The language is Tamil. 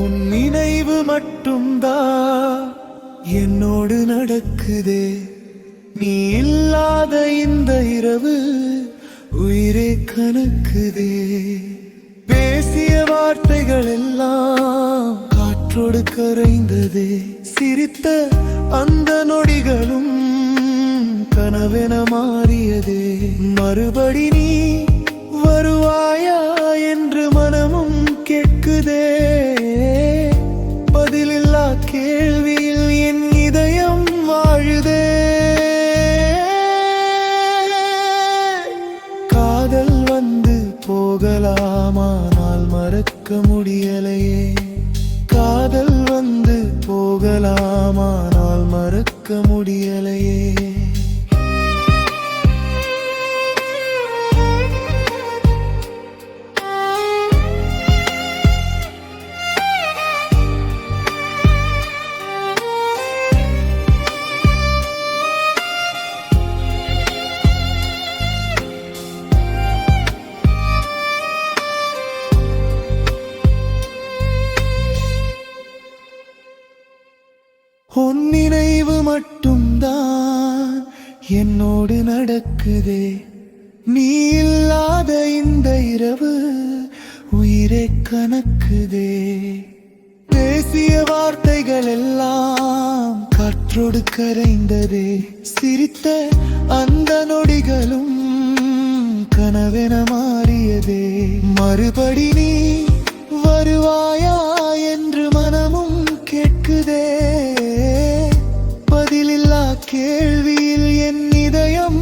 உன் நினைவு மட்டும்தான் என்னோடு நடக்குதே. நீ இல்லாத இந்த இரவு உயிரே கணக்குதே பேசிய வார்த்தைகள் எல்லாம் காற்றோடு கரைந்ததே. சிரித்த அந்த நொடிகளும் கனவென மாறியதே. மறுபடி நீ போகலாமானால் மறக்க முடியலையே. காதல் வந்து போகலாமா உன் நினைவு மட்டும்தான் என்னோடு நடக்குதே. நீ இல்லாத இந்த இரவு உயிரே கணக்குதே பேசிய வார்த்தைகள் எல்லாம் காற்றோடு கரைந்ததே. சிரித்த அந்த நொடிகளும் கனவென மாறியதே. மறுபடி நீ கேள்வியில் என் இதயம்